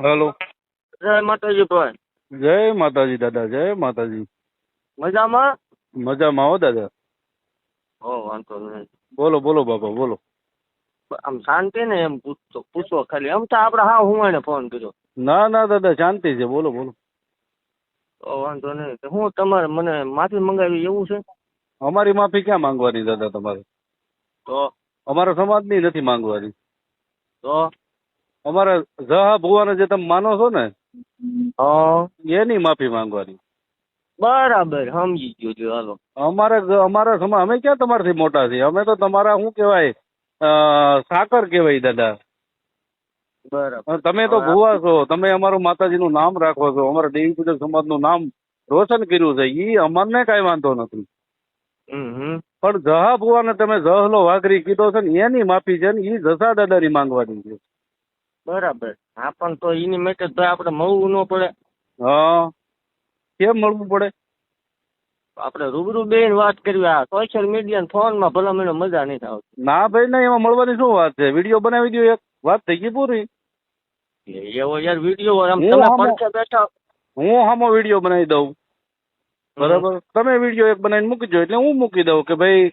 Hello. જય માતાજી ભાઈ. જય માતાજી દાદા જય માતાજી. મજામાં? મજામાં હો દાદા. હો વાંધો નહીં. બોલો બોલો બાપા બોલો. આમ શાંતિ ને એમ પૂછતો પૂછો ખાલી. આમ તો આપણે હા હું એને ફોન કર્યો. ના ના દાદા શાંતિ છે. બોલો બોલો. તો વાંધો નહીં. હું તમારે મને માફી મંગાવી એવું છે? અમારી માફી ક્યાં માંગવાની દાદા તમારે? તો? અમારા સમાજની નથી માંગવાની. તો? અમારા જહા ભુવાને જે તમે માનો છો ને એની માફી માંગવાની. બરાબર સમજી ગયો છું હાલો. અમારે અમારા સમાજ અમે ક્યાં તમારાથી મોટા છીએ? અમે તો તમારા શું કહેવાય સાકર કહેવાય દાદા. બરાબર. તમે તો ભુવા છો તમે અમારું માતાજીનું નામ રાખો છો અમારા દેવી પૂજક સમાજનું નામ રોશન કર્યું છે ઈ અમને કાંઈ વાંધો નથી. પણ જહા ભુવાને તમે જહલો વાઘરી કીધો છે ને એની માફી છે ને એ જસા દાદાની માંગવાની છે. બરાબર. હા પણ તો એની માટે તો આપણે મળવું ન પડે. હા. કેમ મળવું પડે? આપણે રૂબરૂ બેન વાત કરવી આ સોશિયલ મીડિયા ફોનમાં ભલા મને મજા નહીં આવતી ના ભાઈ ના એમાં મળવાની શું વાત છે? વીડિયો બનાવી દો એક. વાત થઈ ગઈ પૂરી? એવો યાર વીડિયો આમ તમે પડખે બેઠા હું. હામો વીડિયો બનાવી દઉં. બરાબર? તમે વીડિયો એક બનાવીને મૂકજો એટલે હું મૂકી દઉં કે ભાઈ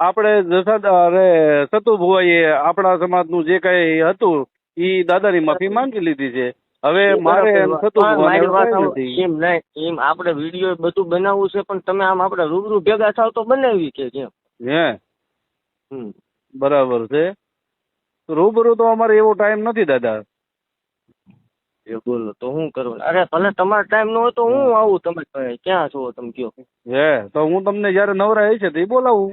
આપણે જસદ અરે સતુ ભુવાઈએ આપણા સમાજનું જે કઈ હતું ઈ દાદાની માફી માંગી લીધી છે. હવે મારે એમ મારી વાત. નથી. એમ નહીં એમ આપણે વીડિયો બધું બનાવવું છે પણ તમે આમ આપણે રૂબરૂ ભેગા થાવ તો બનાવી કે કેમ? હે. બરાબર છે. રૂબરૂ તો અમારે એવો ટાઈમ નથી દાદા. એ બોલો તો હું કરવું અરે ભલે તમારો ટાઈમ ન હોય તો હું આવું તમે. ક્યાં છો તમે કયો? હે તો હું તમને જયારે નવરા હશે તો એ બોલાવું.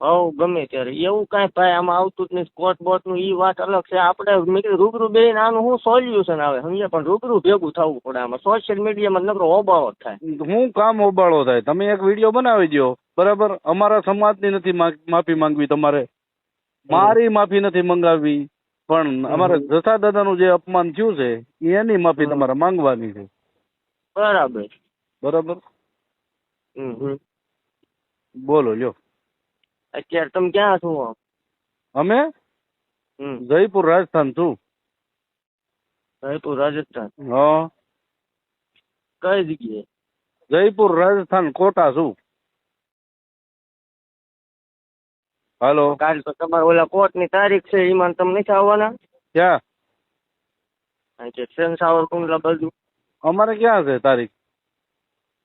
હવ ગમે ત્યારે. એવું કાંઈ ભાઈ આમાં આવતું જ નહીં. સ્કોટ બોટનું એ વાત અલગ છે. આપણે મેં કીધું રૂબરૂ બેન આનું શું સોલ્યુશન આવે? સમજ્યા? પણ રૂબરૂ ભેગું થવું પડે આમાં. સોશિયલ મીડિયામાં નકરો ઓબાળો જ થાય. હું કામ ઓબાળો થાય? તમે એક વીડિયો બનાવી દો બરાબર? અમારા સમાજની નથી માફી માંગવી તમારે. મારી માફી નથી મંગાવી પણ અમારા જસા દાદાનું જે અપમાન થયું છે એની માફી તમારે માંગવાની છે. બરાબર. બરાબર? હમ હમ. બોલો લ્યો. અત્યારે તમે ક્યાં છો? અમે? હમ. જયપુર રાજસ્થાન છું. જયપુર રાજસ્થાન? હા. કઈ જગ્યાએ? જયપુર રાજસ્થાન કોટા છું. હાલો. કાલ તો તમારે ઓલા કોર્ટની તારીખ છે એમાં તમે નથી આવવાના? ક્યાં? કારણ કે ટ્રેન સાવરકુંડલા બાજુ. અમારે ક્યાં છે તારીખ?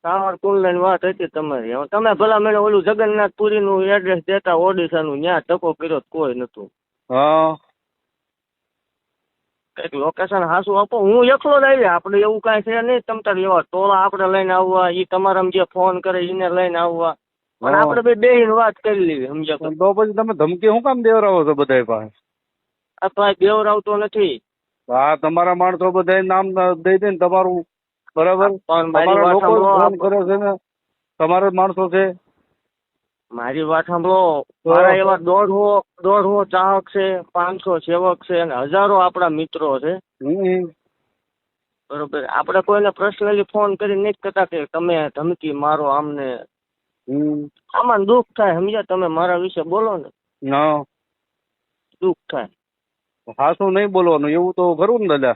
સાવરકુંડલા ની વાત હતી તમારી. હવે તમે ભલા મને ઓલું જગન્નાથપુરી નું એડ્રેસ દેતા ઓડિશા નું ત્યાં ટકો કર્યો તો કોઈ નતું હા. કંઈક લોકેશન હાસું આપો. હું એકલો જ આવી આપણે એવું કાંઈ છે નહીં. તમ તાર એવા ટોળા આપણે લઈને આવવા. ઈ તમારા જે ફોન કરે એને લઈને આવવા. પણ. આપણે બે બેહીને વાત કરી લેવી સમજ્યા તો. પછી તમે ધમકી શું કામ દેવરાવો છો બધા પાસે? આ તો દેવરાવતો નથી. હા તમારા માણસો બધા નામ દઈ દે ને તમારું બરાબર? તમારા લોકો સાંભળો કરે છે ને તમારા જ માણસો છે. મારી વાત સાંભળો મારા એવા દોઢસો દોઢસો ચાહક છે પાંચસો સેવક છે અને હજારો આપણા મિત્રો છે. બરોબર. આપણે કોઈને પર્સનલી ફોન કરી નથી કરતા કે તમે ધમકી મારો આમને. આમાં દુઃખ થાય સમજ્યા તમે મારા વિશે બોલો ને. ના. દુઃખ થાય. હાસું નહીં બોલવાનું એવું તો ખરું ને દાદા?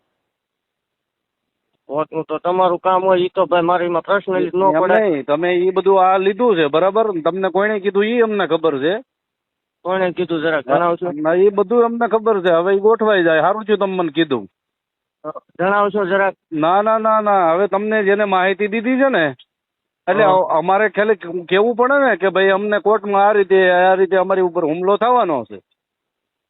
કોર્ટનું તો તમારું કામ હોય એ તો ભાઈ મારે એમાં પર્સનલી ન એમ પડે. નહીં તમે એ બધું આ લીધું છે બરાબર? તમને કોઈને કીધું એ અમને ખબર છે? કોણે કીધું જરાક જણાવશો? ના, એ બધું અમને ખબર છે હવે ઈ ગોઠવાઈ જાય સારું થયું તમે મને કીધું. જણાવશો જરાક. ના ના ના ના હવે તમને જેને માહિતી દીધી છે ને એટલે અમારે ખાલી કેવું પડે ને કે ભાઈ અમને કોર્ટમાં આ રીતે આ રીતે અમારી ઉપર હુમલો થવાનો છે.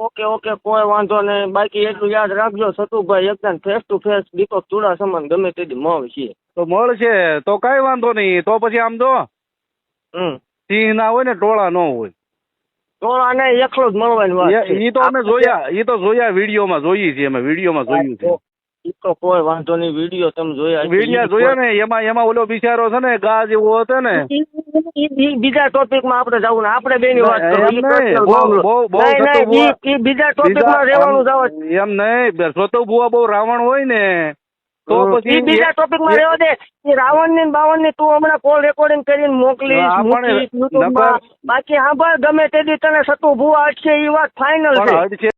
ઓકે ઓકે કોઈ વાંધો નહીં. બાકી એટલું યાદ રાખજો સતુભાઈ એકદમ face to face Deepak Chuda સમાન ગમે તેથી મળશે તો મળશે. તો કઈ વાંધો નહીં. તો પછી આમ જો હમ. સિંહ ના હોય ને ટોળા ન હોય. ટોળા નહીં એકલો જ મળવાની વાત એ તો અમે જોયા એ તો જોયા વિડીયોમાં જોઈએ છીએ અમે વિડીયોમાં જોયું છે. ઈ તો કોઈ વાંધો નહીં વીડિયો તમે જોયા. વીડિયો જોયા ને એમાં એમાં ઓલો બિચારો છે ને ગા જેવો હતો ને. બીજા ટોપિકમાં આપણે જવું ને આપણે વાત થતું ઈ- ઈ બીજા ટોપિકમાં રહેવાનું જવા એમ નહીં સોતો બુઆ બહુ રાવણ હોય ને તો પછી બીજા ટોપિકમાં એ- રહેવા દે. ઈ રાવણની બાવણની તું હમણાં કોલ રેકોર્ડિંગ કરીને મોકલી બાકી હા ગમે તે દી તને સતુ ભૂવા અટકે ઈ વાત ફાઇનલ છે.